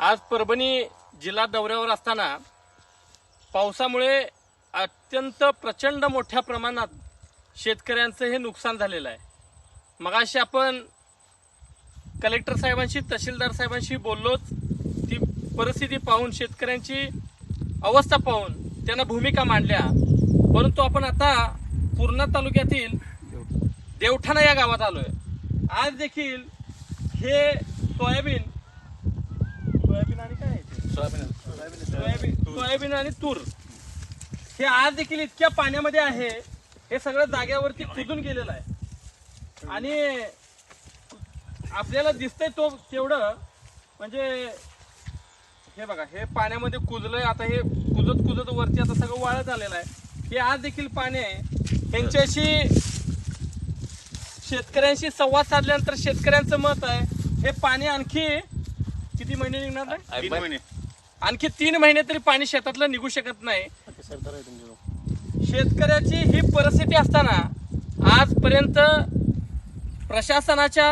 आज परभणी जिल्हा दौऱ्यावर असताना पावसामुळे अत्यंत प्रचंड मोठ्या प्रमाणात शेतकऱ्यांचं हे नुकसान झालेलं आहे. मगाशी आपण कलेक्टर साहेबांशी तहसीलदार साहेबांशी बोललोच. ती परिस्थिती पाहून शेतकऱ्यांची अवस्था पाहून त्यांना भूमिका मांडल्या. परंतु आपण आता पूर्णा तालुक्यातील देवठाणा या गावात आलो आहे आज देखील हे सोयाबीन आणि काय ते? सोयाबीन. सोयाबीन. आणि तूर. हे आज देखील इतक्या पाण्यामध्ये आहे. हे सगळं जाग्यावरती कुजून गेलेलं आहे. आणि आपल्याला दिसतंय तो तेवढं. म्हणजे हे बघा हे पाण्यामध्ये कुजलंय. आता हे कुजत कुजत वरती आता सगळं वाळत आलेलं आहे. हे आज देखील पाणी आहे. ह्यांच्याशी शेतकऱ्यांशी संवाद साधल्यानंतर शेतकऱ्यांचं मत आहे. हे पाणी आणखी किती महिने निघणार तीन महिने. आणखी तीन महिने तरी पाणी शेतातलं निघू शकत नाही. शेतकऱ्याची ही परिस्थिती असताना आजपर्यंत प्रशासनाच्या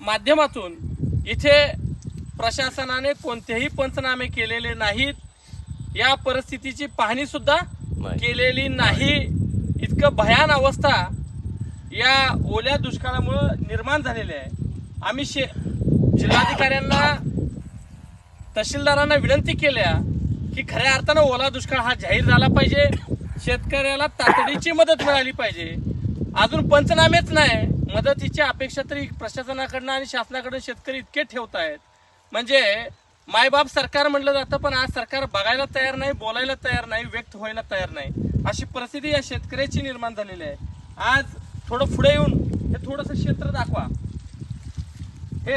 माध्यमातून इथे प्रशासनाने कोणतेही पंचनामे केलेले नाहीत. या परिस्थितीची पाहणी सुद्धा नाही. केलेली नाही. इतकं भयान अवस्था या ओल्या दुष्काळामुळं निर्माण झालेली आहे. आम्ही शे जिल्हाधिकाऱ्यांना तहसीलदारांना विनंती केल्या की खऱ्या अर्थानं ओला दुष्काळ हा जाहीर झाला पाहिजे. शेतकऱ्याला तातडीची मदत मिळाली पाहिजे. अजून पंचनामेच नाही. मदतीची अपेक्षा तरी प्रशासनाकडनं आणि शासनाकडनं शेतकरी इतके ठेवत आहेत म्हणजे मायबाप सरकार म्हटलं जातं पण आज सरकार बघायला तयार नाही बोलायला तयार नाही व्यक्त व्हायला तयार नाही. अशी परिस्थिती या शेतकऱ्याची निर्माण झालेली आहे. आज थोडं पुढे येऊन हे थोडंसं क्षेत्र दाखवा. हे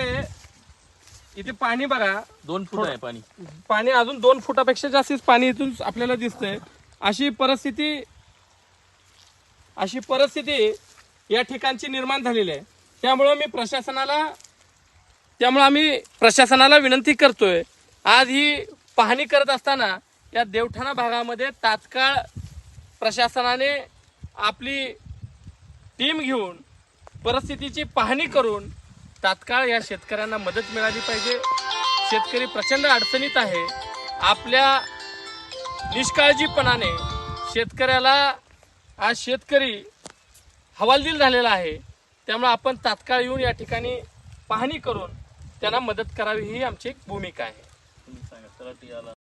इथे पाणी बघा. दोन फूट आहे पाणी. पाणी अजून दोन फुटापेक्षा जास्तीच पाणी इथून आपल्याला दिसतंय. अशी परिस्थिती अशी परिस्थिती या ठिकाणची निर्माण झालेली आहे. त्यामुळं मी प्रशासनाला त्यामुळं आम्ही प्रशासनाला विनंती करतोय. आज ही पाहणी करत असताना या देवठाणा भागामध्ये तात्काळ प्रशासनाने आपली टीम घेऊन परिस्थितीची पाहणी करून तात्काळ या शेतकऱ्यांना मदत मिळाली पाहिजे. शेतकरी प्रचंड अडचणीत आहे. आपल्या निष्काळजीपणाने शेतकऱ्याला आज शेतकरी हवालदिल झालेला आहे. त्यामुळे आपण तात्काळ येऊन या ठिकाणी पाहणी करून त्यांना मदत करावी ही आमची एक भूमिका आहे.